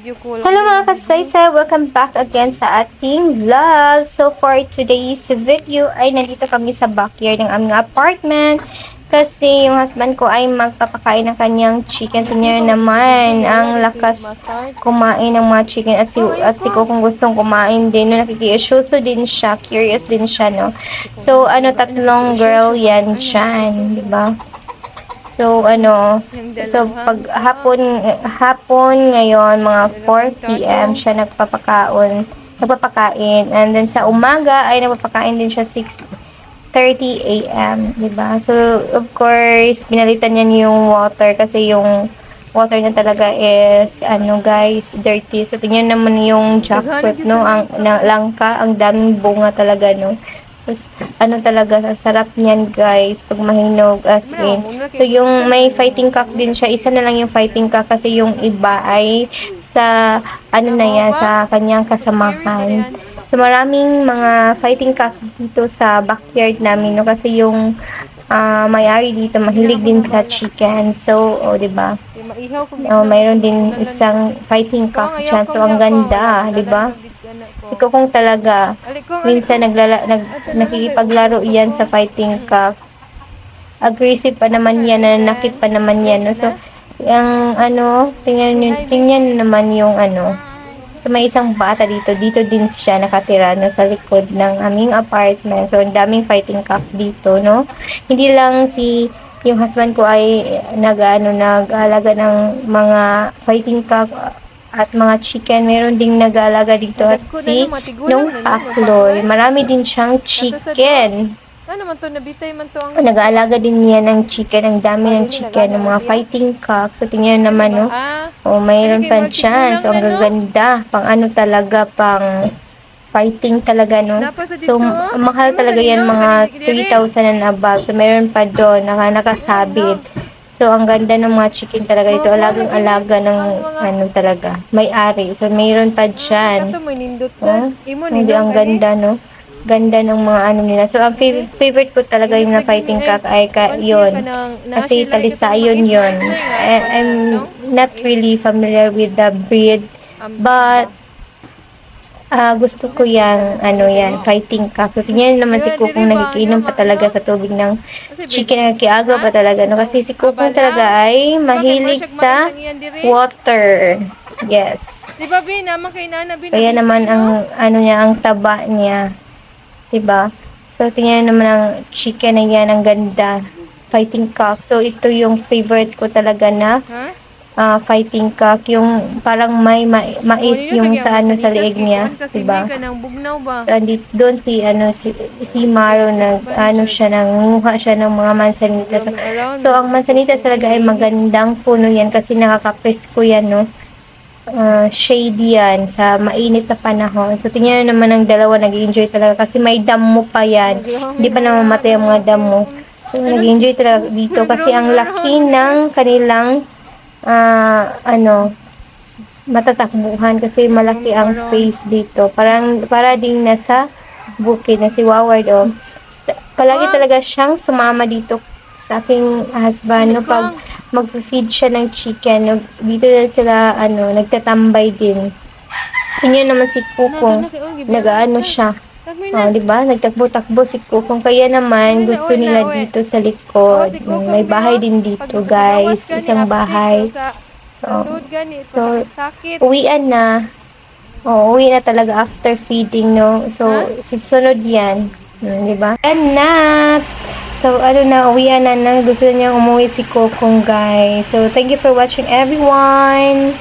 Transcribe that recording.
Hello mga kasaysay! Welcome back again sa ating vlog. So for today's video ay nandito kami sa backyard ng aming apartment kasi yung husband ko ay magpapakain ng kanyang chicken. Tingnan naman ang lakas kumain ng mga chicken at si, at si kung gustong kumain din. No, nakikiyasyoso din siya. Curious din siya, no? So, ano, tatlong girl yan dyan, di ba? So, ano, So, pag hapon, hapon ngayon, mga 4 p.m., siya nagpapakaon, nagpapakain. And then sa umaga, ay nagpapakain din siya 6.30 a.m., diba? So, of course, pinalitan niya yung water kasi yung water niya talaga is, ano guys, dirty. So, tingnan naman yung jackfruit, no? Ang na, langka, ang daming bunga talaga, no? So, s- ano talaga, sarap niyan guys, pag mahinog as in. So, yung may fighting cock din siya. Isa na lang yung fighting cock kasi yung iba ay sa, ano na yan, sa kanyang kasamahan. So, maraming mga fighting cock dito sa backyard namin, no? Kasi yung ah, may-ari dito, mahilig din sa chicken. So, o, di ba? Oh, mayroon din isang fighting cock dyan. So, ang ganda, di ba? Si Kokong talaga, minsan naglala, nag, nakikipaglaro yan sa fighting cock. Aggressive pa naman yan, nanakit pa naman yan. No? So, ang ano, tingnan nyo, tingnan nyo naman yung ano. So, may isang bata dito. Dito din siya nakatira no, sa likod ng aming apartment. So, ang daming fighting cock dito, no? Hindi lang si yung husband ko ay nag, ano, nag-alaga ng mga fighting cock at mga chicken. Meron ding nag-alaga dito at si nung Pakloy. Marami din siyang chicken. Ano man to, nabitay man to ang... Nag-aalaga din niya ng chicken. Ang dami ng chicken, ng mga fighting cock. So, tingnan naman, no? Ah, Oh, mayroon pa dyan. So, ang gaganda. Pang ano talaga, pang fighting talaga, no? So, m- mahal talaga yan, mga 3,000 and above. So, mayroon pa doon, naka, nakasabit. So, ang ganda ng mga chicken talaga dito. Alagang-alaga ng, ano talaga, may-ari. So, mayroon pa dyan. Mo nindot Oh, Hindi, ang ganda, no? Ganda ng mga ano nila. So, ang fav- favorite ko talaga yung na fighting cock ay ka, yun. Kasi talisayon yun. I- I'm not really familiar with the breed. But, ah gusto ko yung, ano yan, fighting cock. So, tingnan naman si Kukong nakikinom pa talaga sa tubig ng chicken. Nakikiagaw pa talaga. No? Kasi si Kukong talaga ay mahilig sa water. Yes. Di ba, Bin? Naman kay Nana, Bin. Kaya naman ang ano niya, ang taba niya. 'Di ba? So tingnan naman ang chicken na yan, ang ganda. Fighting cock. So ito yung favorite ko talaga na ah, fighting cock, yung parang may ma- mais Oh, yung sa ano sa liig niya, Kasi 'di ba? may ka ng bugnaw ba? So, doon si ano si, si Maro nag ano siya nanguha siya ng mga manzanitas. So. So, ang manzanitas talaga ay magandang puno yan kasi nakakapresko yan, no? Ah, shady yan sa mainit na panahon. So, tingnan nyo naman ang dalawa, nag enjoy talaga kasi may damo pa yan. Hindi pa namamatay ang mga damo. So, nag enjoy talaga dito kasi ang laki ng kanilang ah, ano, matatakbuhan kasi malaki ang space dito. Parang, para ding nasa bukid na si Waward, oh. Palagi talaga siyang sumama dito sa aking husband, no, pag mag-feed siya ng chicken, dito na sila, ano, nagtatambay din. Yun naman si Kukong, nag-ano siya, oh, di ba? Nagtakbo-takbo si Kukong, kaya naman gusto nila dito sa likod. May bahay din dito, guys, isang bahay. So, so. Uwian na. Oo, uwi na talaga after feeding, no? So, susunod yan. Hmm, di ba? Anak! So, ano na, uwian na na. Gusto niya umuwi si Kokong, guys. So, thank you for watching, everyone!